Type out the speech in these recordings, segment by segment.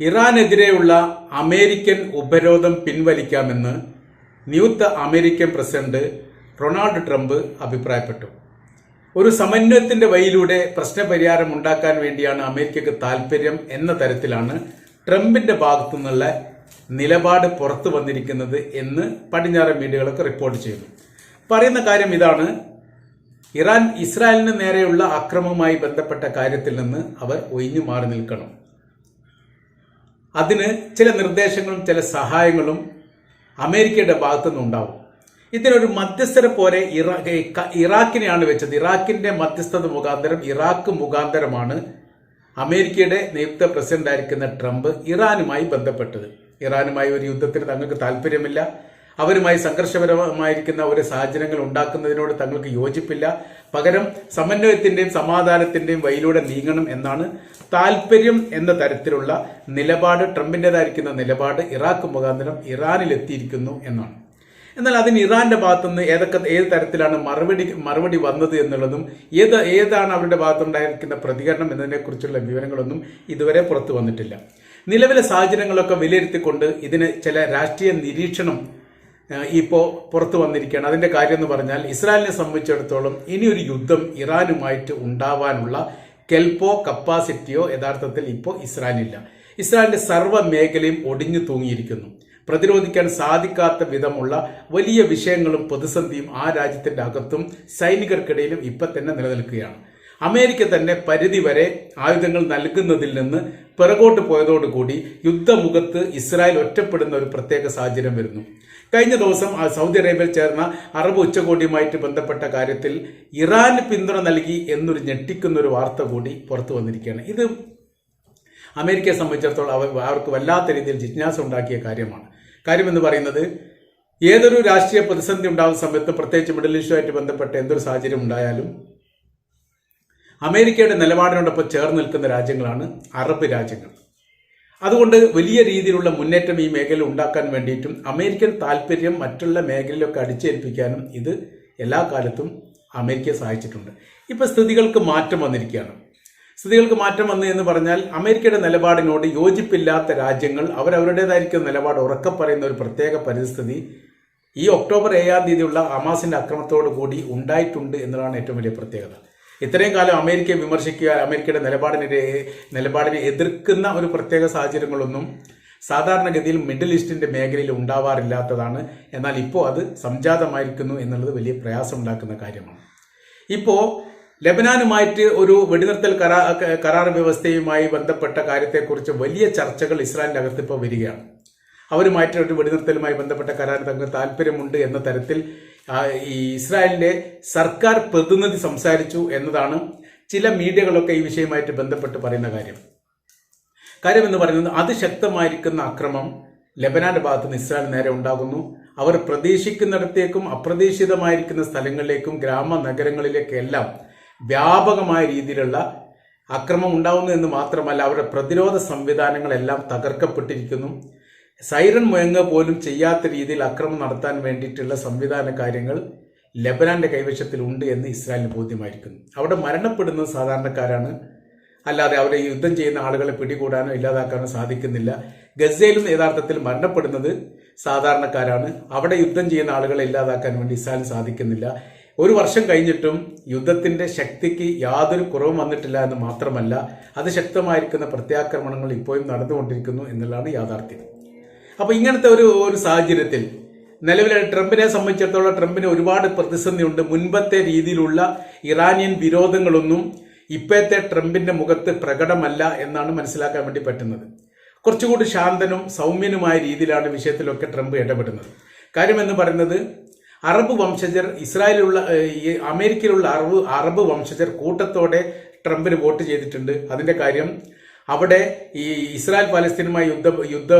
ഇറാനെതിരെയുള്ള American ഉപരോധം പിൻവലിക്കാമെന്ന് നിയുക്ത American president Ronald Trump അഭിപ്രായപ്പെട്ടു. ഒരു സമന്വയത്തിന്റെ വഴിയിലൂടെ പ്രശ്നപരിഹാരം ഉണ്ടാക്കാൻ വേണ്ടിയാണ് അമേരിക്കക്ക് താല്പര്യം എന്ന തരത്തിലാണ് ട്രംപിന്റെ ഭാഗത്തു നിന്നുള്ള നിലപാട് പുറത്തു വന്നിരിക്കുന്നത് എന്ന് പടിഞ്ഞാറൻ മീഡിയകളൊക്കെ റിപ്പോർട്ട് ചെയ്യുന്നു. പറയുന്ന കാര്യം ഇതാണ്. ഇറാൻ ഇസ്രായേലിന് നേരെയുള്ള അക്രമവുമായി ബന്ധപ്പെട്ട കാര്യത്തിൽ നിന്ന് അവർ ഒഴിഞ്ഞു മാറി നിൽക്കണം. അതിന് ചില നിർദ്ദേശങ്ങളും ചില സഹായങ്ങളും അമേരിക്കയുടെ ഭാഗത്തുനിന്ന് ഉണ്ടാവും. ഇതിനൊരു മധ്യസ്ഥരെ പോലെ ഇറാ ഇറാഖിനെയാണ് വെച്ചത്. ഇറാഖിന്റെ മധ്യസ്ഥത മുഖാന്തരം ഇറാഖ് മുഖാന്തരമാണ് അമേരിക്കയുടെ നിയുക്ത പ്രസിഡന്റ് ആയിരിക്കുന്ന ട്രംപ് ഇറാനുമായി ബന്ധപ്പെട്ടത്. ഇറാനുമായി ഒരു യുദ്ധത്തിന് തങ്ങൾക്ക് താല്പര്യമില്ല. അവരുമായി സംഘർഷപരമായിരിക്കുന്ന ഒരു സാഹചര്യങ്ങൾ ഉണ്ടാക്കുന്നതിനോട് തങ്ങൾക്ക് യോജിപ്പില്ല. പകരം സമന്വയത്തിന്റെയും സമാധാനത്തിന്റെയും വഴിയിലൂടെ നീങ്ങണം എന്നാണ് താല്പര്യം എന്ന തരത്തിലുള്ള നിലപാട് ട്രംപിന്റെതായിരിക്കുന്ന നിലപാട് ഇറാഖ് മുഖാന്തരം ഇറാനിൽ എത്തിയിരിക്കുന്നു എന്നാണ്. എന്നാൽ അതിന് ഇറാന്റെ ഭാഗത്തുനിന്ന് ഏതൊക്കെ ഏത് തരത്തിലാണ് മറുപടി മറുപടി വന്നത് എന്നുള്ളതും ഏത് ഏതാണ് അവരുടെ ഭാഗത്തുണ്ടായിരിക്കുന്ന പ്രതികരണം എന്നതിനെക്കുറിച്ചുള്ള വിവരങ്ങളൊന്നും ഇതുവരെ പുറത്തു വന്നിട്ടില്ല. നിലവിലെ സാഹചര്യങ്ങളൊക്കെ വിലയിരുത്തിക്കൊണ്ട് ഇതിന് ചില രാഷ്ട്രീയ നിരീക്ഷണം ഇപ്പോൾ പുറത്തു വന്നിരിക്കുകയാണ്. അതിന്റെ കാര്യം എന്ന് പറഞ്ഞാൽ ഇസ്രായേലിനെ സംബന്ധിച്ചിടത്തോളം ഇനിയൊരു യുദ്ധം ഇറാനുമായിട്ട് ഉണ്ടാവാനുള്ള കെൽപ്പോ കപ്പാസിറ്റിയോ യഥാർത്ഥത്തിൽ ഇപ്പോൾ ഇസ്രായേലില്ല ഇസ്രായേലിന്റെ സർവ മേഖലയും ഒടിഞ്ഞു തൂങ്ങിയിരിക്കുന്നു. പ്രതിരോധിക്കാൻ സാധിക്കാത്ത വിധമുള്ള വലിയ വിഷയങ്ങളും പ്രതിസന്ധിയും ആ രാജ്യത്തിന്റെ അകത്തും സൈനികർക്കിടയിലും ഇപ്പൊ തന്നെ നിലനിൽക്കുകയാണ്. അമേരിക്ക തന്നെ പരിധിവരെ ആയുധങ്ങൾ നൽകുന്നതിൽ നിന്ന് പിറകോട്ട് പോയതോടുകൂടി യുദ്ധമുഖത്ത് ഇസ്രായേൽ ഒറ്റപ്പെടുന്ന ഒരു പ്രത്യേക സാഹചര്യം വരുന്നു. കഴിഞ്ഞ ദിവസം സൗദി അറേബ്യയിൽ ചേർന്ന അറബ് ഉച്ചകോടിയുമായിട്ട് ബന്ധപ്പെട്ട കാര്യത്തിൽ ഇറാന് പിന്തുണ നൽകി എന്നൊരു ഞെട്ടിക്കുന്ന ഒരു വാർത്ത കൂടി പുറത്തു വന്നിരിക്കുകയാണ്. ഇത് അമേരിക്കയെ സംബന്ധിച്ചിടത്തോളം അവർ അവർക്ക് വല്ലാത്ത രീതിയിൽ ജിജ്ഞാസ ഉണ്ടാക്കിയ കാര്യമാണ്. കാര്യമെന്ന് പറയുന്നത് ഏതൊരു രാഷ്ട്രീയ പ്രതിസന്ധി ഉണ്ടാകുന്ന സമയത്ത് പ്രത്യേകിച്ച് മിഡിൽ ഈസ്റ്റുമായിട്ട് ബന്ധപ്പെട്ട എന്തൊരു സാഹചര്യം ഉണ്ടായാലും അമേരിക്കയുടെ നിലപാടിനോടൊപ്പം ചേർന്ന് നിൽക്കുന്ന രാജ്യങ്ങളാണ് അറബ് രാജ്യങ്ങൾ. അതുകൊണ്ട് വലിയ രീതിയിലുള്ള മുന്നേറ്റം ഈ മേഖലയിൽ ഉണ്ടാക്കാൻ വേണ്ടിയിട്ടും അമേരിക്കൻ താല്പര്യം മറ്റുള്ള മേഖലയിലൊക്കെ അടിച്ചേൽപ്പിക്കാനും ഇത് എല്ലാ കാലത്തും അമേരിക്കയെ സഹായിച്ചിട്ടുണ്ട്. ഇപ്പോൾ സ്ഥിതികൾക്ക് മാറ്റം വന്നിരിക്കുകയാണ്. സ്ഥിതികൾക്ക് മാറ്റം വന്നു എന്ന് പറഞ്ഞാൽ അമേരിക്കയുടെ നിലപാടിനോട് യോജിപ്പില്ലാത്ത രാജ്യങ്ങൾ അവരവരുടേതായിരിക്കുന്ന നിലപാട് ഉറക്കം പറയുന്ന ഒരു പ്രത്യേക പരിസ്ഥിതി ഈ ഒക്ടോബർ ഏഴാം തീയതിയുള്ള ഹമാസിന്റെ അക്രമത്തോടു കൂടി ഉണ്ടായിട്ടുണ്ട് എന്നതാണ് ഏറ്റവും വലിയ പ്രത്യേകത. ഇത്രയും കാലം അമേരിക്കയെ വിമർശിക്കുക അമേരിക്കയുടെ നിലപാടിനെ നിലപാടിനെ എതിർക്കുന്ന ഒരു പ്രത്യേക സാഹചര്യങ്ങളൊന്നും സാധാരണഗതിയിൽ മിഡിൽ ഈസ്റ്റിന്റെ മേഖലയിൽ ഉണ്ടാവാറില്ലാത്തതാണ്. എന്നാൽ ഇപ്പോൾ അത് സംജാതമായിരിക്കുന്നു എന്നുള്ളത് വലിയ പ്രയാസമുണ്ടാക്കുന്ന കാര്യമാണ്. ഇപ്പോൾ ലബനാനുമായിട്ട് ഒരു വെടിനിർത്തൽ കരാ കരാർ വ്യവസ്ഥയുമായി ബന്ധപ്പെട്ട കാര്യത്തെക്കുറിച്ച് വലിയ ചർച്ചകൾ ഇസ്രായേലിന്റെ അകത്ത് ഇപ്പോൾ വരികയാണ്. അവരുമായിട്ട് ഒരു വെടിനിർത്തലുമായി ബന്ധപ്പെട്ട കരാർ തങ്ങൾക്ക് താല്പര്യമുണ്ട് എന്ന തരത്തിൽ ഈ ഇസ്രായേലിന്റെ സർക്കാർ പ്രതിനിധി സംസാരിച്ചു എന്നതാണ് ചില മീഡിയകളൊക്കെ ഈ വിഷയമായിട്ട് ബന്ധപ്പെട്ട് പറയുന്ന കാര്യം. കാര്യം എന്ന് പറയുന്നത് അതിശക്തമായിരിക്കുന്ന അക്രമം ലബനാന്റെ ഭാഗത്ത് നിന്ന് ഇസ്രായേൽ നേരെ ഉണ്ടാകുന്നു. അവർ പ്രതീക്ഷിക്കുന്നിടത്തേക്കും അപ്രതീക്ഷിതമായിരിക്കുന്ന സ്ഥലങ്ങളിലേക്കും ഗ്രാമ നഗരങ്ങളിലേക്കെല്ലാം വ്യാപകമായ രീതിയിലുള്ള അക്രമം ഉണ്ടാവുന്നു എന്ന് മാത്രമല്ല അവരുടെ പ്രതിരോധ സംവിധാനങ്ങളെല്ലാം തകർക്കപ്പെട്ടിരിക്കുന്നു. സൈറൺ മുഴങ്ങ പോലും ചെയ്യാത്ത രീതിയിൽ അക്രമം നടത്താൻ വേണ്ടിയിട്ടുള്ള സംവിധാന കാര്യങ്ങൾ ലബനാന്റെ കൈവശത്തിലുണ്ട് എന്ന് ഇസ്രായേലിന് ബോധ്യമായിരിക്കുന്നു. അവിടെ മരണപ്പെടുന്നത് സാധാരണക്കാരാണ്. അല്ലാതെ അവരെ യുദ്ധം ചെയ്യുന്ന ആളുകളെ പിടികൂടാനോ ഇല്ലാതാക്കാനോ സാധിക്കുന്നില്ല. ഗസയിലും യഥാർത്ഥത്തിൽ മരണപ്പെടുന്നത് സാധാരണക്കാരാണ്. അവിടെ യുദ്ധം ചെയ്യുന്ന ആളുകളെ ഇല്ലാതാക്കാൻ വേണ്ടി ഇസ്രായേലിന് സാധിക്കുന്നില്ല. ഒരു വർഷം കഴിഞ്ഞിട്ടും യുദ്ധത്തിന്റെ ശക്തിക്ക് യാതൊരു കുറവും വന്നിട്ടില്ല എന്ന് മാത്രമല്ല അതിശക്തമായിരിക്കുന്ന പ്രത്യാക്രമണങ്ങൾ ഇപ്പോഴും നടന്നുകൊണ്ടിരിക്കുന്നു എന്നുള്ളതാണ് യാഥാർത്ഥ്യം. അപ്പൊ ഇങ്ങനത്തെ ഒരു ഒരു സാഹചര്യത്തിൽ നിലവിലെ ട്രംപിനെ സംബന്ധിച്ചിടത്തോളം ട്രംപിന് ഒരുപാട് പ്രതിസന്ധിയുണ്ട്. മുൻപത്തെ രീതിയിലുള്ള ഇറാനിയൻ വിരോധങ്ങളൊന്നും ഇപ്പോഴത്തെ ട്രംപിന്റെ മുഖത്ത് പ്രകടമല്ല എന്നാണ് മനസ്സിലാക്കാൻ വേണ്ടി പറ്റുന്നത്. കുറച്ചുകൂടി ശാന്തനും സൗമ്യനുമായ രീതിയിലാണ് വിഷയത്തിലൊക്കെ ട്രംപ് ഇടപെടുന്നത്. കാര്യം എന്ന് പറയുന്നത് അറബ് വംശജർ ഇസ്രായേലിലുള്ള ഈ അമേരിക്കയിലുള്ള അറബ് അറബ് വംശജർ കൂട്ടത്തോടെ ട്രംപിന് വോട്ട് ചെയ്തിട്ടുണ്ട്. അതിന്റെ കാര്യം അവിടെ ഈ ഇസ്രായേൽ പാലസ്തീനുമായി യുദ്ധ യുദ്ധ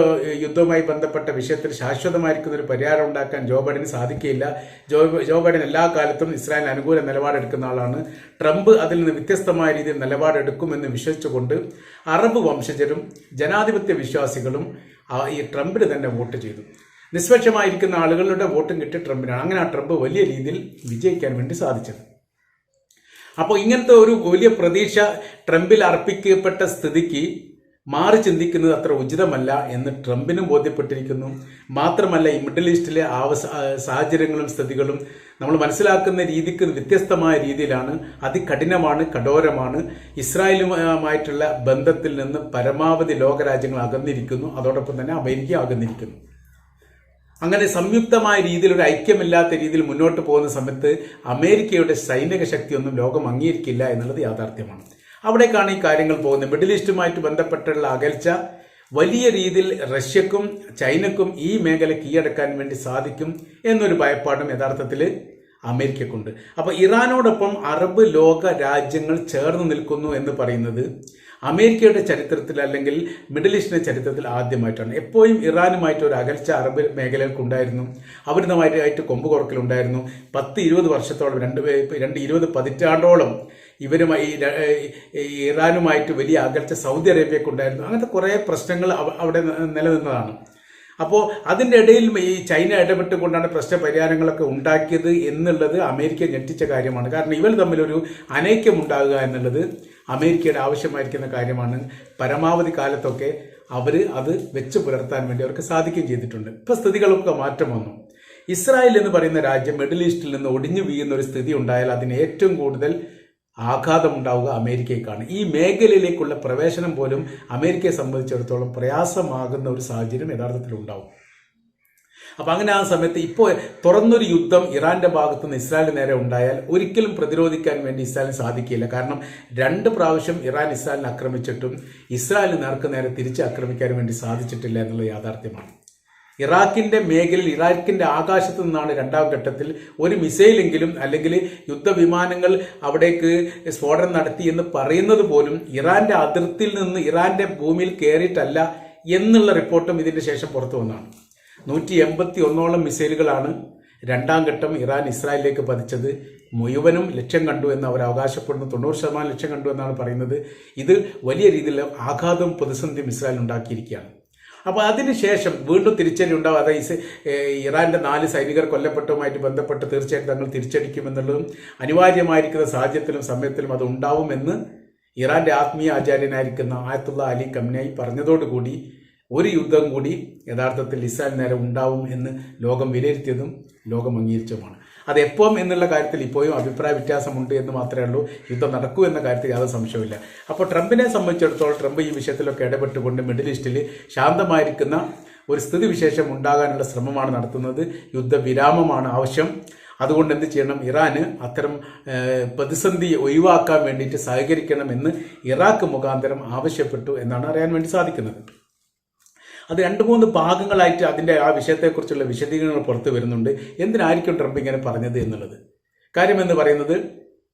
യുദ്ധവുമായി ബന്ധപ്പെട്ട വിഷയത്തിൽ ശാശ്വതമായിരിക്കുന്ന ഒരു പരിഹാരം ഉണ്ടാക്കാൻ ജോ ബൈഡന് സാധിക്കില്ല ജോ ജോ ബൈഡൻ എല്ലാ കാലത്തും ഇസ്രായേലിന് അനുകൂല നിലപാടെടുക്കുന്ന ആളാണ്. ട്രംപ് അതിൽ നിന്ന് വ്യത്യസ്തമായ രീതിയിൽ നിലപാടെടുക്കുമെന്ന് വിശ്വസിച്ചുകൊണ്ട് അറബ് വംശജരും ജനാധിപത്യ വിശ്വാസികളും ഈ ട്രംപിന് തന്നെ വോട്ട് ചെയ്തു. നിഷ്പക്ഷമായിരിക്കുന്ന ആളുകളുടെ വോട്ടും കിട്ടി ട്രംപിനാണ്. അങ്ങനെ ആ ട്രംപ് വലിയ രീതിയിൽ വിജയിക്കാൻ വേണ്ടി സാധിച്ചത്. അപ്പോൾ ഇങ്ങനത്തെ ഒരു വലിയ പ്രതീക്ഷ ട്രംപിൽ അർപ്പിക്കപ്പെട്ട സ്ഥിതിക്ക് മാറി ചിന്തിക്കുന്നത് അത്ര ഉചിതമല്ല എന്ന് ട്രംപിനും ബോധ്യപ്പെട്ടിരിക്കുന്നു. മാത്രമല്ല ഈ മിഡിൽ ഈസ്റ്റിലെ ആവസ സാഹചര്യങ്ങളും സ്ഥിതികളും നമ്മൾ മനസ്സിലാക്കുന്ന രീതിക്ക് വ്യത്യസ്തമായ രീതിയിലാണ്. അതികഠിനമാണ് കഠോരമാണ്. ഇസ്രായേലുമായിട്ടുള്ള ബന്ധത്തിൽ നിന്ന് പരമാവധി ലോകരാജ്യങ്ങൾ അകന്നിരിക്കുന്നു. അതോടൊപ്പം തന്നെ അമേരിക്ക അകന്നിരിക്കുന്നു. അങ്ങനെ സംയുക്തമായ രീതിയിൽ ഒരു ഐക്യമില്ലാത്ത രീതിയിൽ മുന്നോട്ട് പോകുന്ന സമയത്ത് അമേരിക്കയുടെ സൈനിക ശക്തിയൊന്നും ലോകം അംഗീകരിക്കില്ല എന്നുള്ളത് യാഥാർത്ഥ്യമാണ്. അവിടേക്കാണ് ഈ കാര്യങ്ങൾ പോകുന്നത്. മിഡിൽ ഈസ്റ്റുമായിട്ട് ബന്ധപ്പെട്ടുള്ള അകൽച്ച വലിയ രീതിയിൽ റഷ്യക്കും ചൈനക്കും ഈ മേഖല കീഴടക്കാൻ വേണ്ടി സാധിക്കും എന്നൊരു ഭയപ്പാടും യഥാർത്ഥത്തിൽ അമേരിക്കക്കുണ്ട്. അപ്പൊ ഇറാനോടൊപ്പം അറബ് ലോക രാജ്യങ്ങൾ ചേർന്ന് നിൽക്കുന്നു എന്ന് പറയുന്നത് അമേരിക്കയുടെ ചരിത്രത്തിൽ അല്ലെങ്കിൽ മിഡിൽ ഈസ്റ്റിന്റെ ചരിത്രത്തിൽ ആദ്യമായിട്ടാണ്. എപ്പോഴും ഇറാനുമായിട്ട് ഒരു അകൽച്ച അറബ് മേഖലകൾക്കുണ്ടായിരുന്നു. അവരുമായിട്ട് കൊമ്പ് കുറക്കലുണ്ടായിരുന്നു. പത്ത് ഇരുപത് വർഷത്തോളം രണ്ട് രണ്ട് ഇരുപത് പതിറ്റാണ്ടോളം ഇവരുമായി ഇറാനുമായിട്ട് വലിയ അകൽച്ച സൗദി അറേബ്യക്കുണ്ടായിരുന്നു. അങ്ങനത്തെ കുറേ പ്രശ്നങ്ങൾ അവ- അവിടെ നിലനിന്നതാണ്. അപ്പോൾ അതിന്റെ ഇടയിൽ ഈ ചൈന ഇടപെട്ടുകൊണ്ടാണ് പ്രശ്ന പരിഹാരങ്ങളൊക്കെ ഉണ്ടാക്കിയത് എന്നുള്ളത് അമേരിക്ക ഞെട്ടിച്ച കാര്യമാണ്. കാരണം ഇവർ തമ്മിലൊരു അനൈക്യം ഉണ്ടാകുക എന്നുള്ളത് അമേരിക്കയുടെ ആവശ്യമായിരിക്കുന്ന കാര്യമാണ്. പരമാവധി കാലത്തൊക്കെ അവർ അത് വെച്ച് പുലർത്താൻ വേണ്ടി അവർക്ക് സാധിക്കുകയും ചെയ്തിട്ടുണ്ട്. ഇപ്പോൾ സ്ഥിതികളൊക്കെ മാറ്റം വന്നു. ഇസ്രായേൽ എന്ന് പറയുന്ന രാജ്യം മിഡിൽ ഈസ്റ്റിൽ നിന്ന് ഒടിഞ്ഞു വീഴുന്ന ഒരു സ്ഥിതി ഉണ്ടായാൽ അതിന് ഏറ്റവും കൂടുതൽ ആഘാതം ഉണ്ടാവുക അമേരിക്കയ്ക്കാണ്. ഈ മേഖലയിലേക്കുള്ള പ്രവേശനം പോലും അമേരിക്കയെ സംബന്ധിച്ചിടത്തോളം പ്രയാസമാകുന്ന ഒരു സാഹചര്യം യഥാർത്ഥത്തിൽ ഉണ്ടാവും. അപ്പൊ അങ്ങനെ ആ സമയത്ത് ഇപ്പോൾ തുറന്നൊരു യുദ്ധം ഇറാന്റെ ഭാഗത്ത് നിന്ന് ഇസ്രായേലിന് നേരെ ഉണ്ടായാൽ ഒരിക്കലും പ്രതിരോധിക്കാൻ വേണ്ടി ഇസ്രായേലിന് സാധിക്കില്ല. കാരണം രണ്ട് പ്രാവശ്യം ഇറാൻ ഇസ്രായേലിനെ ആക്രമിച്ചിട്ടും ഇസ്രായേലിന് നേർക്ക് നേരെ തിരിച്ച് ആക്രമിക്കാൻ വേണ്ടി സാധിച്ചിട്ടില്ല എന്നുള്ള യാഥാർത്ഥ്യമാണ്. ഇറാഖിന്റെ മേഖലയിൽ ഇറാഖിന്റെ ആകാശത്തു നിന്നാണ് രണ്ടാം ഘട്ടത്തിൽ ഒരു മിസൈലെങ്കിലും അല്ലെങ്കിൽ യുദ്ധവിമാനങ്ങൾ അവിടേക്ക് സ്ഫോടനം നടത്തി എന്ന് പറയുന്നത് പോലും ഇറാന്റെ അതിർത്തിയിൽ നിന്ന് ഇറാന്റെ ഭൂമിയിൽ കയറിയിട്ടല്ല എന്നുള്ള റിപ്പോർട്ടും ഇതിന്റെ ശേഷം പുറത്തു വന്നതാണ്. നൂറ്റി എൺപത്തി ഒന്നോളം മിസൈലുകളാണ് രണ്ടാം ഘട്ടം ഇറാൻ ഇസ്രായേലിലേക്ക് പതിച്ചത്. മുഴുവനും ലക്ഷ്യം കണ്ടു എന്ന് അവർ അവകാശപ്പെടുന്നു. തൊണ്ണൂറ് ശതമാനം ലക്ഷ്യം കണ്ടു എന്നാണ് പറയുന്നത്. ഇത് വലിയ രീതിയിൽ ആഘാതവും പ്രതിസന്ധിയും ഇസ്രായേൽ ഉണ്ടാക്കിയിരിക്കുകയാണ്. അപ്പോൾ അതിനുശേഷം വീണ്ടും തിരിച്ചടി ഉണ്ടാവും. അതായത് ഇറാന്റെ നാല് സൈനികർ കൊല്ലപ്പെട്ടതുമായിട്ട് ബന്ധപ്പെട്ട് തീർച്ചയായിട്ടും തങ്ങൾ തിരിച്ചടിക്കുമെന്നുള്ളതും അനിവാര്യമായിരിക്കുന്ന സാഹചര്യത്തിലും സമയത്തിലും അത് ഉണ്ടാവുമെന്ന് ഇറാന്റെ ആത്മീയ ആചാര്യനായിരിക്കുന്ന ആയത്തുള്ള അലി കംനായി പറഞ്ഞതോടുകൂടി ഒരു യുദ്ധം കൂടി യഥാർത്ഥത്തിൽ ഇസ്രായേൽ നേരെ ഉണ്ടാവും എന്ന് ലോകം വിലയിരുത്തിയതും ലോകം അംഗീകരിച്ചതുമാണ്. അത് എപ്പം എന്നുള്ള കാര്യത്തിൽ ഇപ്പോഴും അഭിപ്രായ വ്യത്യാസമുണ്ട് എന്ന് മാത്രമേ ഉള്ളൂ. യുദ്ധം നടക്കൂ എന്ന കാര്യത്തിൽ യാതൊരു സംശയമില്ല അപ്പോൾ ട്രംപിനെ സംബന്ധിച്ചിടത്തോളം ട്രംപ് ഈ വിഷയത്തിലൊക്കെ ഇടപെട്ടുകൊണ്ട് മിഡിൽ ഈസ്റ്റിൽ ശാന്തമായിരിക്കുന്ന ഒരു സ്ഥിതിവിശേഷം ഉണ്ടാകാനുള്ള ശ്രമമാണ് നടത്തുന്നത്. യുദ്ധവിരാമമാണ് ആവശ്യം. അതുകൊണ്ട് എന്ത് ചെയ്യണം? ഇറാന് അത്തരം പ്രതിസന്ധി ഒഴിവാക്കാൻ വേണ്ടിയിട്ട് സഹകരിക്കണമെന്ന് ഇറാഖ് മുഖാന്തരം ആവശ്യപ്പെട്ടു എന്നാണ് അറിയാൻ വേണ്ടി സാധിക്കുന്നത്. അത് രണ്ട് മൂന്ന് ഭാഗങ്ങളായിട്ട് അതിന്റെ ആ വിഷയത്തെക്കുറിച്ചുള്ള വിശദീകരണങ്ങൾ പുറത്തു വരുന്നുണ്ട്. എന്തിനായിരിക്കും ട്രംപ് ഇങ്ങനെ പറഞ്ഞത് എന്നുള്ളത്? കാര്യമെന്ന് പറയുന്നത്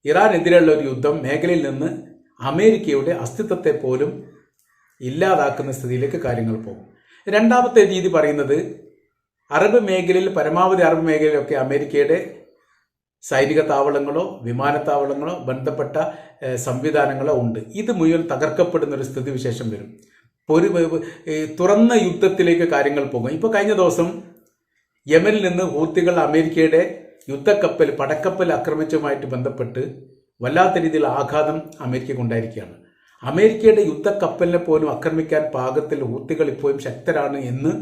ഇറാനെതിരെയുള്ള ഒരു യുദ്ധം മേഖലയിൽ നിന്ന് അമേരിക്കയുടെ അസ്തിത്വത്തെ പോലും ഇല്ലാതാക്കുന്ന സ്ഥിതിയിലേക്ക് കാര്യങ്ങൾ പോകും. രണ്ടാമത്തെ രീതി പറയുന്നത് അറബ് മേഖലയിൽ പരമാവധി അറബ് മേഖലയിലൊക്കെ അമേരിക്കയുടെ സൈനിക താവളങ്ങളോ വിമാനത്താവളങ്ങളോ ബന്ധപ്പെട്ട സംവിധാനങ്ങളോ ഉണ്ട്. ഇത് മുഴുവൻ തകർക്കപ്പെടുന്ന ഒരു സ്ഥിതിവിശേഷം വരും. ഒരു തുറന്ന യുദ്ധത്തിലേക്ക് കാര്യങ്ങൾ പോകും. ഇപ്പോൾ കഴിഞ്ഞ ദിവസം യമനിൽ നിന്ന് ഹൂത്തികൾ അമേരിക്കയുടെ യുദ്ധക്കപ്പൽ പടക്കപ്പൽ ആക്രമിച്ചതുമായിട്ട് ബന്ധപ്പെട്ട് വല്ലാത്ത രീതിയിൽ ആഘാതം അമേരിക്കയ്ക്ക് ഉണ്ടായിരിക്കുകയാണ്. അമേരിക്കയുടെ യുദ്ധക്കപ്പലിനെ പോലും ആക്രമിക്കാൻ പാകത്തിൽ ഹൂത്തികൾ ഇപ്പോഴും ശക്തരാണ് എന്ന്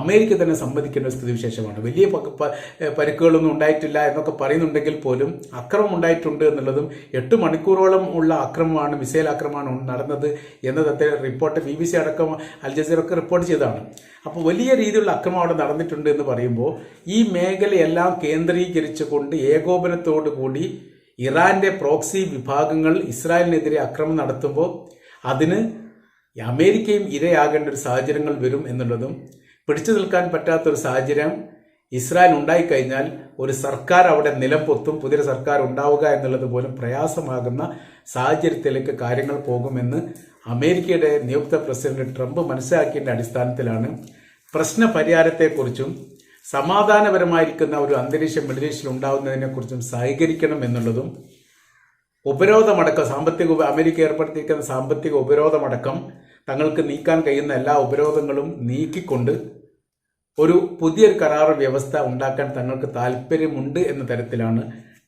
അമേരിക്ക തന്നെ സമ്മതിക്കേണ്ട ഒരു സ്ഥിതിവിശേഷമാണ്. വലിയ പരിക്കുകളൊന്നും ഉണ്ടായിട്ടില്ല എന്നൊക്കെ പറയുന്നുണ്ടെങ്കിൽ പോലും അക്രമം ഉണ്ടായിട്ടുണ്ട് എന്നുള്ളതും എട്ട് മണിക്കൂറോളം ഉള്ള അക്രമമാണ് മിസൈൽ ആക്രമമാണ് നടന്നത് എന്നതൊക്കെ റിപ്പോർട്ട് ബി ബി സി അടക്കം അൽ റിപ്പോർട്ട് ചെയ്തതാണ്. അപ്പോൾ വലിയ രീതിയിലുള്ള അക്രമം അവിടെ നടന്നിട്ടുണ്ട് എന്ന് പറയുമ്പോൾ ഈ മേഖലയെല്ലാം കേന്ദ്രീകരിച്ചുകൊണ്ട് ഏകോപനത്തോടു കൂടി ഇറാന്റെ പ്രോക്സി വിഭാഗങ്ങൾ ഇസ്രായേലിനെതിരെ അക്രമം നടത്തുമ്പോൾ അതിന് അമേരിക്കയും ഇരയാകേണ്ട ഒരു സാഹചര്യങ്ങൾ വരും എന്നുള്ളതും പിടിച്ചു നിൽക്കാൻ പറ്റാത്തൊരു സാഹചര്യം ഇസ്രായേൽ ഉണ്ടായിക്കഴിഞ്ഞാൽ ഒരു സർക്കാർ അവിടെ നിലംപൊത്തും പുതിയൊരു സർക്കാർ ഉണ്ടാവുക എന്നുള്ളത് പോലും പ്രയാസമാകുന്ന സാഹചര്യത്തിലേക്ക് കാര്യങ്ങൾ പോകുമെന്ന് അമേരിക്കയുടെ നിയുക്ത പ്രസിഡന്റ് ട്രംപ് മനസ്സിലാക്കിയതിന്റെ അടിസ്ഥാനത്തിലാണ് പ്രശ്ന പരിഹാരത്തെക്കുറിച്ചും സമാധാനപരമായിരിക്കുന്ന ഒരു അന്തരീക്ഷം മിഡിൽ ഈസ്റ്റിൽ ഉണ്ടാവുന്നതിനെക്കുറിച്ചും സഹകരിക്കണം എന്നുള്ളതും ഉപരോധമടക്കം സാമ്പത്തിക അമേരിക്ക ഏർപ്പെടുത്തിയിരിക്കുന്ന സാമ്പത്തിക ഉപരോധമടക്കം തങ്ങൾക്ക് നീക്കാൻ കഴിയുന്ന എല്ലാ ഉപരോധങ്ങളും നീക്കിക്കൊണ്ട് ഒരു പുതിയൊരു കരാർ വ്യവസ്ഥ ഉണ്ടാക്കാൻ തങ്ങൾക്ക് താല്പര്യമുണ്ട് എന്ന തരത്തിലാണ്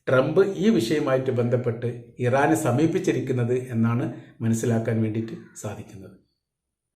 ട്രംപ് ഈ വിഷയമായിട്ട് ബന്ധപ്പെട്ട് ഇറാനെ സമീപിച്ചിരിക്കുന്നത് എന്നാണ് മനസ്സിലാക്കാൻ വേണ്ടിയിട്ട് സാധിക്കുന്നത്.